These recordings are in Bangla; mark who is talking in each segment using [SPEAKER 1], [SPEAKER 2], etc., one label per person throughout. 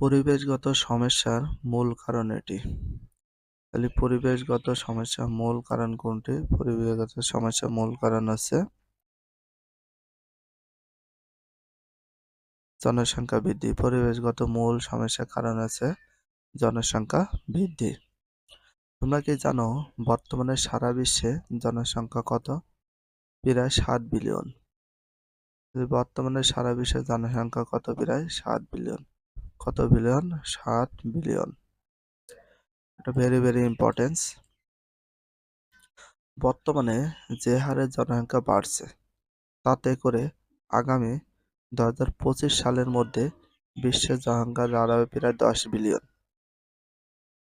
[SPEAKER 1] পরিবেশগত সমস্যার মূল কারণ এটি। তাহলে পরিবেশগত সমস্যার মূল কারণ কোনটি? পরিবেশগত সমস্যার মূল কারণ হচ্ছে জনসংখ্যা বৃদ্ধি। পরিবেশগত মূল সমস্যার কারণ আছে জনসংখ্যা বৃদ্ধি। তোমরা কি জানো, বর্তমানে সারা বিশ্বে জনসংখ্যা কত? প্রায় সাত বিলিয়ন। বর্তমানে সারা বিশ্বের জনসংখ্যা কত? প্রায় সাত বিলিয়ন। কত বিলিয়ন? সাত বিলিয়ন। এটা ভেরি ভেরি ইম্পর্টেন্স। বর্তমানে যে হারে জনসংখ্যা বাড়ছে, তাতে করে আগামী দু হাজার পঁচিশ সালের মধ্যে বিশ্বের জনসংখ্যা দাঁড়াবে প্রায় দশ বিলিয়ন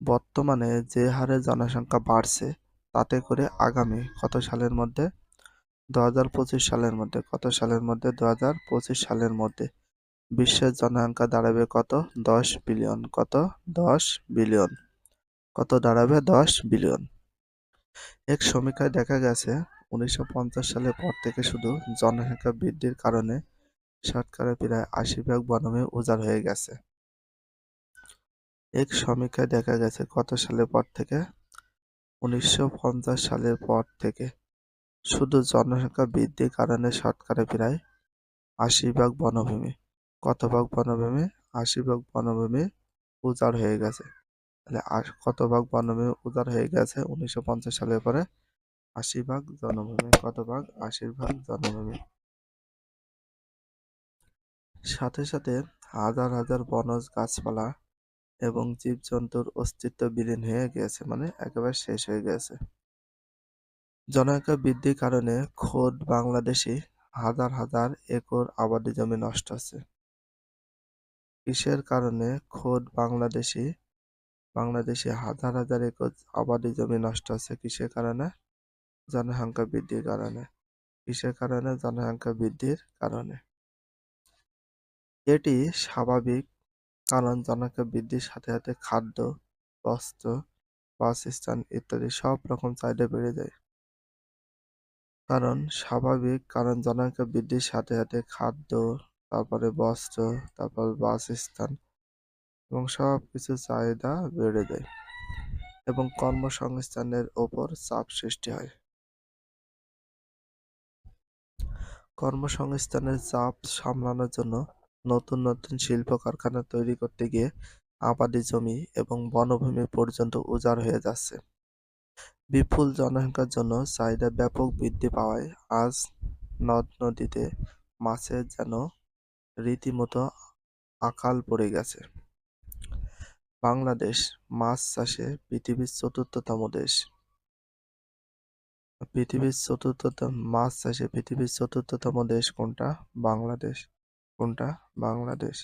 [SPEAKER 1] বর্তমানে যে হারে জনসংখ্যা বাড়ছে, তাতে করে আগামী কত সালের মধ্যে দু হাজার পঁচিশ সালের মধ্যে, কত সালের মধ্যে দু হাজার পঁচিশ সালের মধ্যে বিশ্বের জনসংখ্যা দাঁড়াবে কত? দশ বিলিয়ন। কত? দশ বিলিয়ন। কত দাঁড়াবে? দশ বিলিয়ন। এক সমীক্ষায় দেখা গেছে, উনিশশো পঞ্চাশ সালের পর থেকে শুধু জনসংখ্যা বৃদ্ধির কারণে শতকরা প্রায় আশি ভাগ বনভূমি উজাড় হয়ে গেছে। এক সমীক্ষায় দেখা গেছে, কত সালের পর থেকে? উনিশশো পঞ্চাশ সালের পর থেকে শুধু জনসংখ্যা বৃদ্ধির কারণে শতকরা প্রায় আশি ভাগ বনভূমি। কত ভাগ বনভূমি? আশি ভাগ বনভূমি উজাড় হয়ে গেছে। তাহলে কত ভাগ বনভূমি উজাড় হয়ে গেছে উনিশশো পঞ্চাশ সালের পরে? আশি ভাগ জনভূমি কত ভাগ আশি ভাগ জনভূমি। সাথে সাথে হাজার হাজার বনজ গাছপালা এবং জীবজন্তুর অস্তিত্ব বিলীন হয়ে গিয়েছে মানে একেবারে শেষ হয়ে গেছে। জনসংখ্যা বৃদ্ধির কারণে খোদ বাংলাদেশে হাজার হাজার একর আবাদি জমি নষ্ট হচ্ছে। কিসের কারণে খোদ বাংলাদেশি, বাংলাদেশে হাজার হাজার একর আবাদি জমি নষ্ট হচ্ছে কিসের কারণে? জনসংখ্যা বৃদ্ধির কারণে। কিসের কারণে? জনসংখ্যা বৃদ্ধির কারণে। এটি স্বাভাবিক, কারণ জনসংখ্যা বৃদ্ধির সাথে সাথে খাদ্য, বস্ত্র, বাসস্থান ইত্যাদি সব রকম চাহিদা বেড়ে যায়। কারণ স্বাভাবিক, কারণ জনসংখ্যা বৃদ্ধির সাথে সাথে খাদ্য তারপরে বস্ত্র তারপর বাসস্থান এবং সব কিছু চাহিদা বেড়ে যায় এবং কর্মসংস্থানের ওপর চাপ সৃষ্টি হয়। কর্মসংস্থানের চাপ সামলানোর জন্য নতুন নতুন শিল্প কারখানা তৈরি করতে গিয়ে আবাদি জমি এবং বনভূমি পর্যন্ত উজাড় হয়ে যাচ্ছে। বিপুল জনসংখ্যার জন্য চাহিদা ব্যাপক বৃদ্ধি পাওয়ায় আজ নদ নদীতে মাছের যেন রীতিমতো আকাল পড়ে গেছে। বাংলাদেশ মাছ চাষে পৃথিবীর চতুর্থতম দেশ। পৃথিবীর চতুর্থতম মাছ চাষে পৃথিবীর চতুর্থতম দেশ কোনটা? বাংলাদেশ। কোনটা? বাংলাদেশ।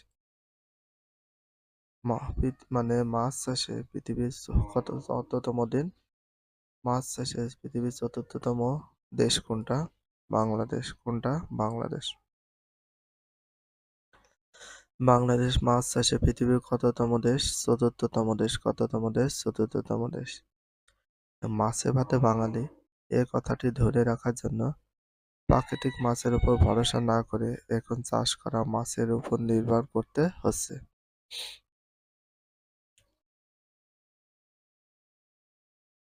[SPEAKER 1] মানে মাছ চাষে পৃথিবীর চতুর্থতম দিন? মাছ চাষে পৃথিবীর চতুর্থতম দেশ কোনটা? বাংলাদেশ। কোনটা? বাংলাদেশ। বাংলাদেশ মাছ চাষে পৃথিবীর কততম দেশ, চতুর্থতম দেশ, কততম দেশ, চতুর্থতম দেশ। মাছে ভাতে বাঙালি, এ কথাটি ধরে রাখার জন্য প্রাকৃতিক মাছের উপর ভরসা না করে এখন চাষ করা মাছের উপর নির্ভর করতে হচ্ছে।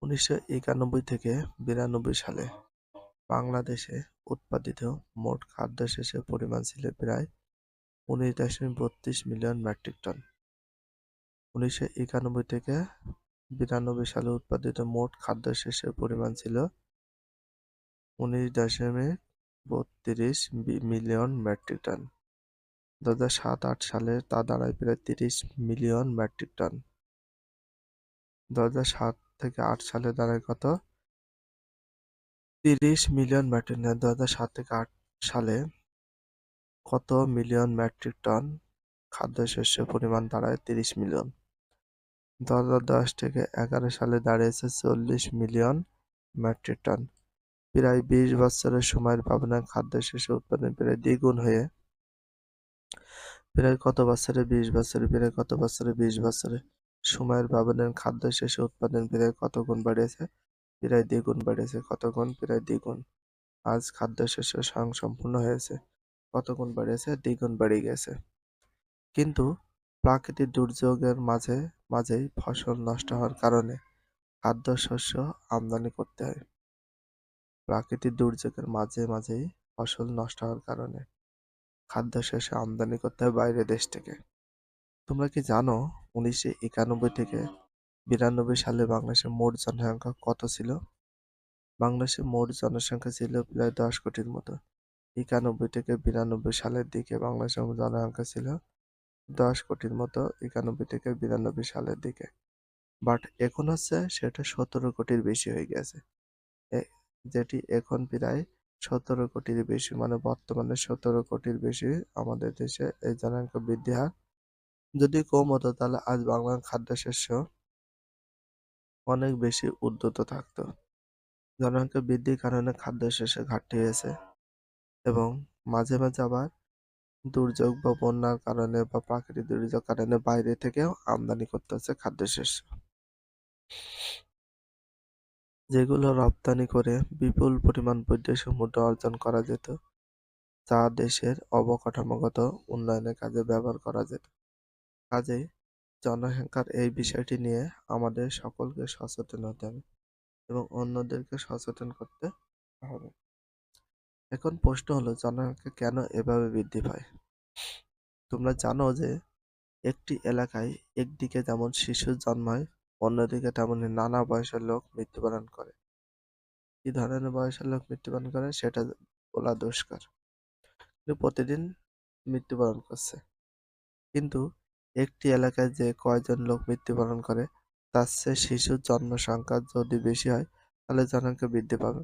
[SPEAKER 1] উনিশশো একানব্বই থেকে বিরানব্বই সালে বাংলাদেশে উৎপাদিত মোট খাদ্য শেষের পরিমাণ ছিল প্রায় উনিশ দশমিক বত্রিশ মিলিয়ন মেট্রিক টন। উনিশশো একানব্বই থেকে বিরানব্বই সালে উৎপাদিত মোট খাদ্য শেষের পরিমাণ ছিল উনিশ দশমিক বত্রিশ মিলিয়ন মেট্রিক টন। দু হাজার সাত আট সালে তা দাঁড়ায় প্রায় তিরিশ মিলিয়ন মেট্রিক টন। দু হাজার সাত থেকে আট সালে দাঁড়ায় কত? তিরিশ মিলিয়ন মেট্রিক টন। দু হাজার সাত থেকে আট সালে কত মিলিয়ন মেট্রিক টন খাদ্যশস্যের পরিমাণ দাঁড়ায় তিরিশ মিলিয়ন। দু হাজার দশ থেকে এগারো সালে দাঁড়িয়েছে চল্লিশ মিলিয়ন মেট্রিক টন। প্রায় বিশ বছরের সময়ের ব্যবধানে খাদ্যশস্য উৎপাদন প্রায় দ্বিগুণ হয়ে প্রায় কত বছরে বিশ বছরে, প্রায় কত বছরে বিশ বছরে সময়ের ব্যবধানে খাদ্যশস্য উৎপাদন প্রায় কত গুণ বাড়িয়েছে? প্রায় দ্বিগুণ বাড়িয়েছে, কত গুণ? প্রায় দ্বিগুণ। আজ খাদ্যশস্য স্বয়ং সম্পূর্ণ হয়েছে। কত গুণ বাড়িয়েছে দ্বিগুণ বেড়ে গেছে। কিন্তু প্রাকৃতিক দুর্যোগের মাঝে, মাঝেই ফসল নষ্ট হওয়ার কারণে খাদ্যশস্য আমদানি করতে হয়। প্রাকৃতিক দুর্যোগের মাঝে, মাঝেই ফসল নষ্ট হওয়ার কারণে খাদ্যশস্য আমদানি করতে হয় বাইরের দেশ থেকে। তোমরা কি জানো উনিশশো একানব্বই থেকে বিরানব্বই সালে বাংলাদেশের মোট জনসংখ্যা কত ছিল? বাংলাদেশের মোট জনসংখ্যা ছিল প্রায় দশ কোটির মতো। একানব্বই থেকে বিরানব্বই সালের দিকে বাংলাদেশের জনসংখ্যা ছিল, দশ কোটির মতো একানব্বই থেকে বিরানব্বই সালের দিকে। বাট এখন হচ্ছে সেটা সতেরো কোটির বেশি হয়ে গেছে। যেটি এখন প্রায় সতেরো কোটির বেশি মানে বর্তমানে সতেরো কোটির বেশি আমাদের দেশে এই জনসংখ্যা বৃদ্ধি হার। যদি কম হতো তাহলে আজ বাংলার খাদ্যশস্য অনেক বেশি উদ্যত থাকতো। জনসংখ্যা বৃদ্ধির কারণে খাদ্যশস্যের ঘাটতি হয়েছে। এবং মাঝে মাঝে আবার দুর্যোগ বা বন্যার কারণে বা প্রাকৃতিক দুর্যোগ কারণে বাইরে থেকেও আমদানি করতে হচ্ছে খাদ্যশস্য যেগুলো রপ্তানি করে বিপুল পরিমাণ বৈদেশিক মুদ্রা অর্জন করা যেত, যা দেশের অবকাঠামোগত উন্নয়নের কাজে ব্যবহার করা যেত। কাজেই জনসংখ্যার এই বিষয়টি নিয়ে আমাদের সকলকে সচেতন হতে হবে এবং অন্যদেরকে সচেতন করতে হবে। এখন প্রশ্ন হলো, জনসংখ্যা কেন এভাবে বৃদ্ধি পায়? তোমরা জানো যে একটি এলাকায় একদিকে যেমন শিশু জন্মায়, অন্যদিকে তেমনি নানা বয়সের লোক মৃত্যুবরণ করে। কি ধরনের বয়সের লোক মৃত্যুবরণ করে সেটা বলা দুষ্কর। প্রতিদিন মৃত্যুবরণ করছে। কিন্তু একটি এলাকায় যে কয়জন লোক মৃত্যুবরণ করে, তার চেয়ে শিশুর জন্ম সংখ্যা যদি বেশি হয়, তাহলে জনসংখ্যা বৃদ্ধি পাবে।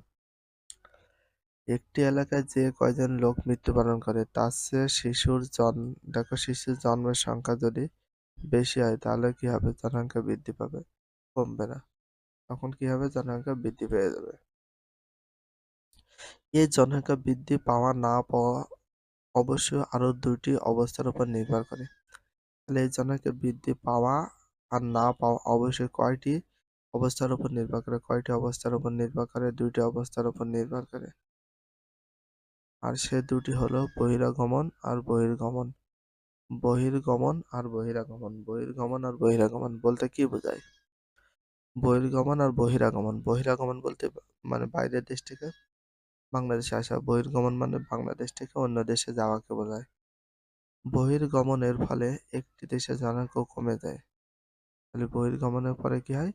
[SPEAKER 1] একটি এলাকায় যে কয়জন লোক মৃত্যুবরণ করে, তার চেয়ে শিশুর জন্ম দেখো শিশুর জন্মের সংখ্যা যদি বেশি হয়, তাহলে কি হবে জনসংখ্যা বৃদ্ধি পাবে? কমবে না। তখন কি হবে জনসংখ্যা বৃদ্ধি পেয়ে যাবে? এই জনসংখ্যা বৃদ্ধি পাওয়া না পাওয়া অবশ্যই আরও দুটি অবস্থার উপর নির্ভর করে। তাহলে এই জনসংখ্যা বৃদ্ধি পাওয়া আর না পাওয়া অবশ্যই কয়টি অবস্থার উপর নির্ভর করে? কয়টি অবস্থার উপর নির্ভর করে? দুইটি অবস্থার উপর নির্ভর করে। আর সে দুটি হলো বহিরাগমন আর বহির্গমন। বহির্গমন আর বহিরাগমন, বহির্গমন আর বহিরাগমন বলতে কি বোঝায়? বহির্গমন আর বহিরাগমন বহিরাগমন বলতে মানে বাইরের দেশ থেকে বাংলাদেশে আসা, বহির্গমন মানে বাংলাদেশ থেকে অন্য দেশে যাওয়াকে বোঝায়। বহির্গমনের ফলে একটি দেশের জনসংখ্যা কমে যায়। তাহলে বহির্গমনের পরে কি হয়?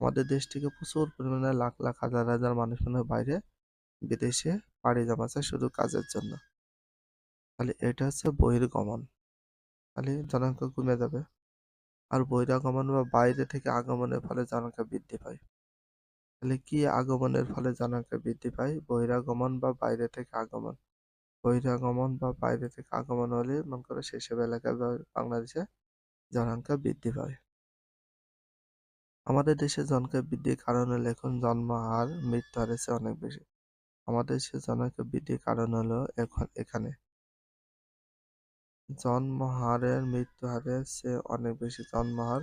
[SPEAKER 1] আমাদের দেশ থেকে প্রচুর পরিমাণে লাখ লাখ হাজার হাজার মানুষ মনে বাইরে বিদেশে পাড়ি জমাচ্ছে শুধু কাজের জন্য। তাহলে এটা হচ্ছে বহির্গমন তাহলে জনসংখ্যা কমে যাবে। আর বহিরাগমন বা বাইরে থেকে আগমনের ফলে জনসংখ্যা বৃদ্ধি পায়। তাহলে কি আগমনের ফলে জনসংখ্যা বৃদ্ধি পায়? বহিরাগমন বা বাইরে থেকে আগমন। বহিরাগমন বা বাইরে থেকে আগমন হলে মনে করো সেসব এলাকায় বাংলাদেশে জনসংখ্যা বৃদ্ধি পায়। আমাদের দেশে জনসংখ্যা বৃদ্ধির কারণে হলো এখন জন্ম, হার, মৃত্যু চেয়ে অনেক বেশি। আমাদের সে জনসংখ্যা বৃদ্ধির কারণ হলো এখন এখানে। জন্ম হারের মৃত্যু হারের চেয়ে অনেক বেশি জন্ম হার